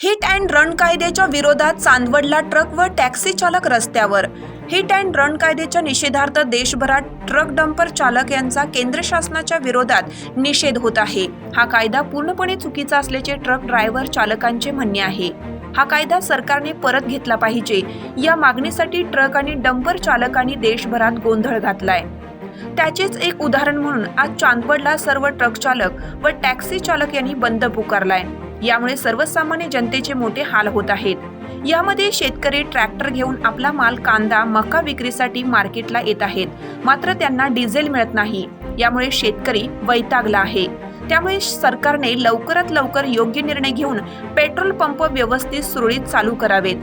Hit and run कायद्याच्या विरोधात चांदवडला truck व टॅक्सी चालक रस्त्यावर. हिट अँड रन कायद्याच्या निषेधार्थ देशभरात ट्रक डंपर चालक यांचा केंद्र शासनाच्या विरोधात निषेध होत आहे. हा कायदा पूर्णपणे चुकीचा असल्याचे ट्रक ड्रायव्हर चालकांचे म्हणणे आहे. हा कायदा सरकारने परत घेतला पाहिजे. या मागणीसाठी ट्रक आणि डंपर चालकांनी देशभरात गोंधळ घातलाय. त्याचेच एक उदाहरण म्हणून आज चांदवडला सर्व ट्रक चालक व टॅक्सी चालक यांनी बंद पुकारलाय. यामुळे सर्वसामान्य जनतेचे मोठे हाल होत आहेत. यामध्ये शेतकरी ट्रॅक्टर घेऊन आपला माल कांदा मका विक्रीसाठी मार्केटला येत आहेत. मात्र त्यांना डिझेल मिळत नाही. यामुळे शेतकरी वैतागला आहे. त्यामुळे सरकारने लवकरात लवकर योग्य निर्णय घेऊन पेट्रोल पंप व्यवस्थित सुरळीत चालू करावेत.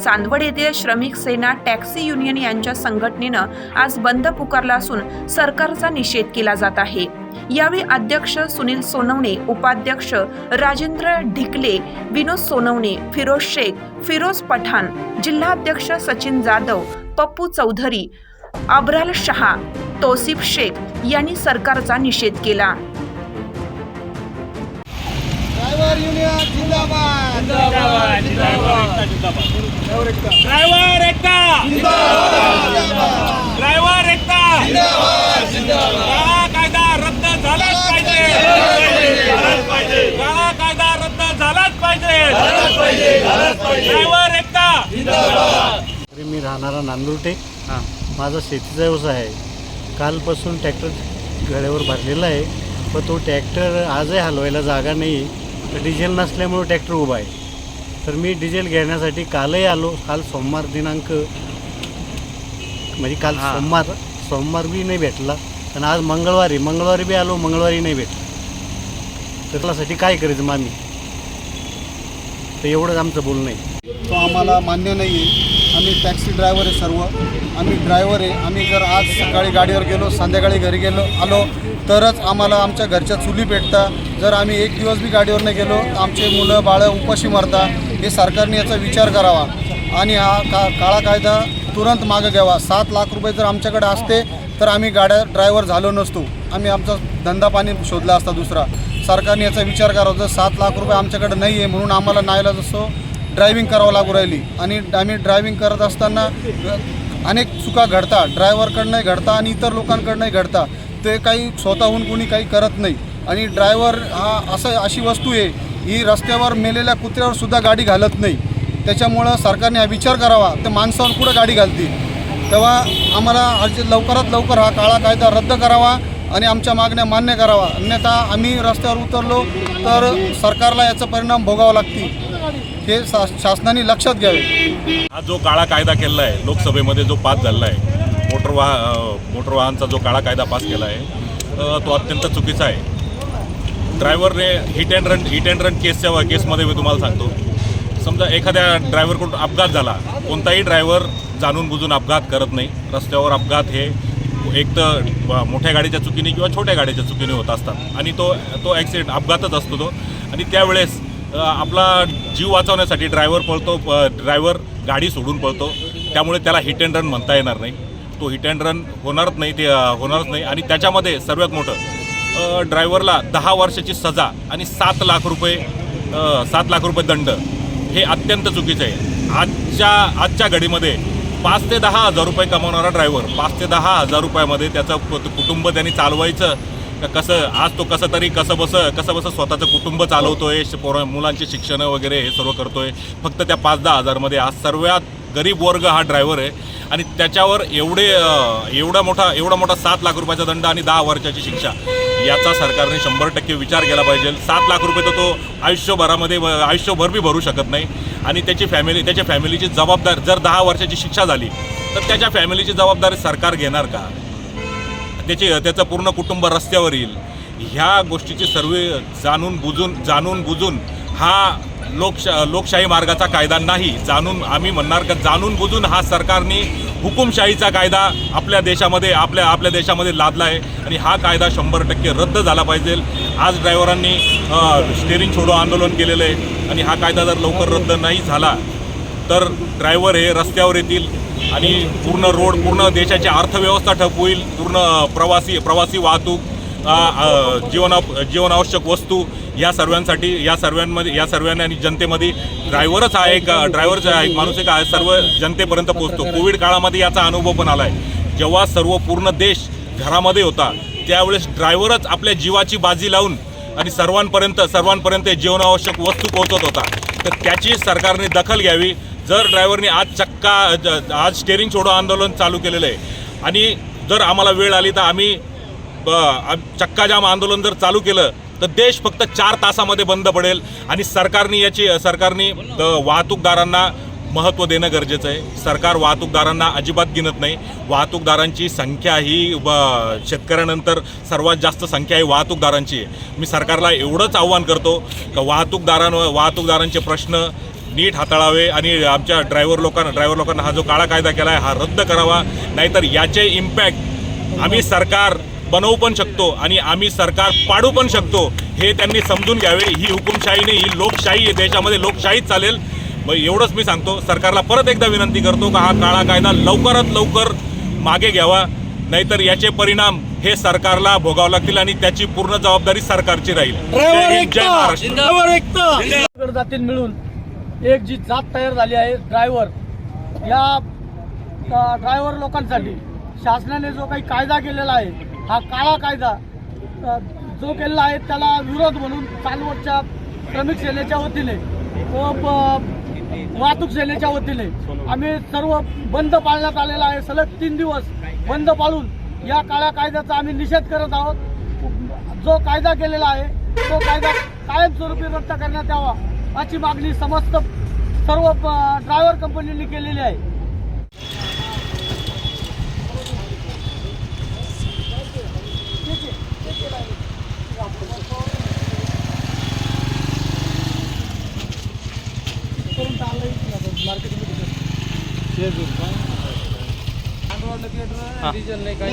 चांदवड येथील श्रमिक सेना टॅक्सी युनियन यांच्या संघटनेनं आज बंद पुकारला असून सरकारचा निषेध केला जात आहे. यावेळी अध्यक्ष सुनील सोनवणे उपाध्यक्ष राजेंद्र ढिकले विनोद सोनवणे फिरोज शेख फिरोज पठाण जिल्हाध्यक्ष सचिन जाधव पप्पू चौधरी अब्राल शहा तौसिफ शेख यांनी सरकारचा निषेध केला. ड्रायव्हर युनियन जिंदाबाद. जिंदाबाद जिंदाबाद. ड्रायव्हर एकता ड्रायव्हर एकता काळा कायदा रद्द झालाच पाहिजे काळा कायदा रद्द झालाच मी राहणारा नांदुर्टे. माझा शेतीचा व्यवसाय आहे. कालपासून ट्रॅक्टर गळ्यावर भरलेला आहे. पण तो ट्रॅक्टर आजही हलवायला जागा नाही तर डिझेल नसल्यामुळे ट्रॅक्टर उभा आहे. तर मी डिझेल घेण्यासाठी कालही आलो. काल सोमवार दिनांक म्हणजे काल. सोमवार सोमवार बी नाही भेटला. आणि आज मंगळवारी मंगळवारी बी आलो मंगळवारी नाही भेटला. तर त्यासाठी काय करायचं मग आम्ही तर एवढंच आमचं बोलणं आहे. तो आम्हाला मान्य नाही आहे. आम्ही टॅक्सी ड्रायव्हर आहे सर्व. आम्ही ड्रायव्हर आहे. आम्ही जर आज सकाळी गाडीवर गेलो संध्याकाळी घरी गेलो आलो तरच आम्हाला आमच्या घरच्या चुली पेटता. जर आम्ही एक दिवस बी गाडीवर नाही गेलो तर आमचे मुलं बाळं उपाशी मरतात हे सरकारने याचा विचार करावा. आणि हा का काळा कायदा तुरंत मागं घ्यावा. सात लाख रुपये जर आमच्याकडे असते तर आम्ही गाड्या ड्रायव्हर झालो नसतो. आम्ही आमचा धंदा पाणी शोधला असता दुसरा. सरकारने याचा विचार करावा. जर सात लाख रुपये आमच्याकडे नाही आहे म्हणून आम्हाला नायला जसं ड्रायव्हिंग करावं लागू राहिली. आणि आम्ही ड्रायव्हिंग करत असताना अनेक चुका घडतात ड्रायव्हरकडनंही घडता आणि इतर लोकांकडनंही घडता. ते काही स्वतःहून कोणी काही करत नाही. आणि ड्रायव्हर हा असं अशी वस्तू आहे ही रस्त्यावर मेलेल्या कुत्र्यावर सुद्धा गाडी घालत नाही. त्याच्यामुळं सरकारने हा विचार करावा. तर माणसावर कुठं गाडी घालतील? तेव्हा आम्हाला अर्ज लवकरात लवकर हा काळा कायदा रद्द करावा. आणि आमच्या मागण्या मान्य करावा. अन्यथा आम्ही रस्त्यावर उतरलो तर सरकारला याचा परिणाम भोगावा लागतील. हे शा शासनाने लक्षात घ्यावे. हा जो काळा कायदा केलेला आहे लोकसभेमध्ये जो पास झालेला आहे मोटर वाह मोटर वाहनचा जो काळा कायदा पास केला आहे तो अत्यंत चुकीचा आहे. ड्रायव्हरने hit and run hit and run केसच्या केसमध्ये मी तुम्हाला सांगतो. समजा एखाद्या ड्रायव्हरकडून अपघात झाला कोणताही ड्रायव्हर जाणून बुजून अपघात करत नाही रस्त्यावर अपघात हे एक तर मोठ्या गाडीच्या चुकीने किंवा छोट्या गाडीच्या चुकीने होत असतात. आणि तो तो ॲक्सिडेंट अपघातच असतो तो. आणि त्यावेळेस आपला जीव वाचवण्यासाठी ड्रायव्हर पळतो ड्रायव्हर गाडी सोडून पळतो. त्यामुळे त्याला हिट अँड रन म्हणता येणार नाही. तो हिट अँड रन होणारच नाही ते होणारच नाही. आणि त्याच्यामध्ये सर्वात मोठं ड्रायव्हरला दहा वर्षाची सजा आणि सात लाख रुपये सात लाख रुपये दंड हे अत्यंत चुकीचं आहे. आजच्या आजच्या घडीमध्ये पाच ते दहा हजार रुपये कमावणारा ड्रायव्हर पाच ते दहा हजार रुपयामध्ये त्याचं कु- कुटुंब त्यांनी चालवायचं. कसं आज तो कसं तरी कसं बसं कसं बसं स्वतःचं कुटुंब चालवतोय पोर पोरं मुलांची शिक्षणं वगैरे हे सर्व करतोय. फक्त त्या पाच दहा हजारमध्ये आज सर्वात गरीब वर्ग हा ड्रायव्हर आहे. आणि त्याच्यावर एवढे एवढा मोठा एवढा मोठा सात लाख रुपयाचा दंड आणि दहा वर्षाची शिक्षा. याचा सरकारने शंभर टक्के विचार केला पाहिजे. सात लाख रुपये तर तो आयुष्यभरामध्ये आयुष्यभर बी भरू शकत नाही. आणि त्याची फॅमिली त्याच्या फॅमिलीची जबाबदारी जर दहा वर्षाची शिक्षा झाली तर त्याच्या फॅमिलीची जबाबदारी सरकार घेणार का? त्याची त्याचं पूर्ण कुटुंब रस्त्यावर येईल. ह्या गोष्टीची सर्व जाणून बुजून जाणून बुजून हा लोकशा लोकशाही मार्गाचा कायदा नाही. जाणून आम्ही म्हणणार का जाणून बुजून हा सरकारने हुकुमशाहीचा कायदा आपल्या देशामध्ये आपल्या आपल्या देशामध्ये लादला आहे. आणि हा कायदा शंभर टक्के रद्द झाला पाहिजे. आज ड्रायव्हरांनी स्टेरिंग छोडो आंदोलन केलेलं आहे. आणि हा कायदा जर लवकर रद्द नाही झाला तर ड्रायव्हर हे रस्त्यावर येतील आणि पूर्ण रोड पूर्ण देशाची अर्थव्यवस्था ठप होईल. पूर्ण प्रवासी प्रवासी वाहतूक जीवन जीवनावश्यक वस्तू या सर्वांसाठी या सर्वांमध्ये या सर्वांनी आणि जनतेमध्ये ड्रायव्हरच हा एक ड्रायव्हरच हा एक माणूस एक सर्व जनतेपर्यंत पोहोचतो. कोविड काळामध्ये याचा अनुभव पण आला आहे जेव्हा सर्व पूर्ण देश घरामध्ये होता त्यावेळेस ड्रायव्हरच आपल्या जीवाची बाजी लावून आणि सर्वांपर्यंत सर्वांपर्यंत जीवनावश्यक वस्तू पोहोचत होता. तर त्याची सरकारने दखल घ्यावी. जर ड्रायव्हरने आज चक्का ज- आज स्टेरिंग छोडो आंदोलन चालू केलेलं आहे आणि जर आम्हाला वेळ आली तर आम्ही चक्काजाम आंदोलन जर चालू केलं तर देश फक्त चार तासामध्ये बंद पडेल आणि सरकारने याची सरकारने वाहतूकदारांना महत्त्व देणं गरजेचं आहे. सरकार वाहतूकदारांना अजिबात गिनत नाही. वाहतूकदारांची संख्या ही ब- शेतकऱ्यानंतर सर्वात जास्त संख्या ही वाहतूकदारांची आहे. मी सरकारला एवढंच आव्हान करतो का वाहतूकदारांवर वाहतूकदारांचे प्रश्न नीट हाताळावे आणि आमच्या ड्रायव्हर लोकांना ड्रायव्हर लोकांना हा जो काळा कायदा केला आहे हा रद्द करावा. नाहीतर याचे इम्पॅक्ट आम्ही सरकार बनवू पण शकतो आणि आम्ही सरकार पाडू पण शकतो हे त्यांनी समजून घ्यावे. ही हुकुमशाही नाही ही लोकशाही आहे देशामध्ये लोकशाहीच चालेल. मग एवढंच मी सांगतो सरकारला परत एकदा विनंती करतो का हा काळा कायदा लवकरात लवकर मागे घ्यावा नाहीतर याचे परिणाम हे सरकारला भोगावं लागतील आणि त्याची पूर्ण जबाबदारी सरकारची राहील. जय हिंद, जय महाराष्ट्र. कडे जातील मिळून. एक जी जात तयार झाली आहे ड्रायव्हर. या ड्रायव्हर लोकांसाठी शासनाने जो काही कायदा केलेला आहे हा काळा कायदा जो केलेला आहे त्याला विरोध म्हणून चालवटच्या श्रमिक सेनेच्या वतीने व वाहतूक सेनेच्या वतीने आम्ही सर्व बंद पाळण्यात आलेला आहे. सलग तीन दिवस बंद पाळून या काळ्या कायद्याचा आम्ही निषेध करत आहोत. जो कायदा केलेला आहे तो कायदा कायमस्वरूपी रद्द करण्यात यावा अशी मागणी समस्त सर्व ड्रायव्हर कंपनींनी केलेली आहे.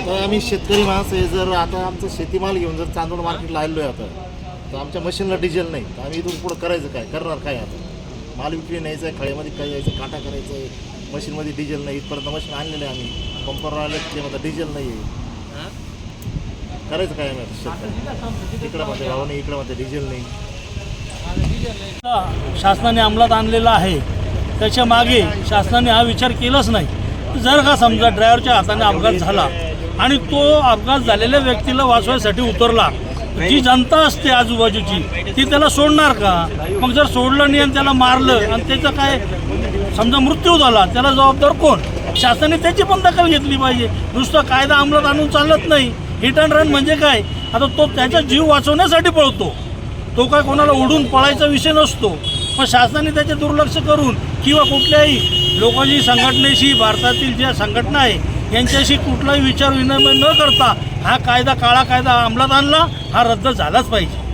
तर आम्ही शेतकरी माणसं आहे जर आता आमचं शेतीमाल घेऊन जर चांदोड मार्केटला आलो आहे आता तर आमच्या मशीनला डिझेल नाही. तर आम्ही इथून पुढं करायचं काय? करणार काय आता? माल विक्री न्यायचं आहे खळ्यामध्ये काय यायचं काटा करायचं आहे मशीनमध्ये डिझेल नाही इथपर्यंत मशीन आणलेलं आहे आम्ही. पंपवर आले ते म्हणतात डिझेल नाही आहे. करायचं काय आम्ही आता शेतकरी? तिकडं मध्ये भाव नाही इकडं मध्ये डिझेल नाही. शासनाने अंमलात आणलेला आहे. त्याच्यामागे शासनाने हा विचार केलाच नाही. जर का समजा ड्रायव्हरच्या हाताने अपघात झाला आणि तो अपघात झालेल्या व्यक्तीला वाचवायसाठी उतरला जी जनता असते आजूबाजूची ती त्याला सोडणार का? मग जर सोडलं नाही आणि त्याला मारलं आणि त्याचं काय समजा मृत्यू झाला त्याला जबाबदार कोण? शासनाने त्याची पण दखल घेतली पाहिजे. नुसतं कायदा अंमलात आणून चालत नाही. हिट अँड रन म्हणजे काय? आता तो त्याचा जीव वाचवण्यासाठी पळतो. तो काय कोणाला उडून पळायचा विषय नसतो. पण शासनाने त्याचे दुर्लक्ष करून किंवा कुठल्याही लोकांची संघटनेशी भारतातील ज्या संघटना आहे यांच्याशी कुठलाही विचार विनिमय न करता हा कायदा काळा कायदा अंमलात आणला हा रद्द झालाच पाहिजे.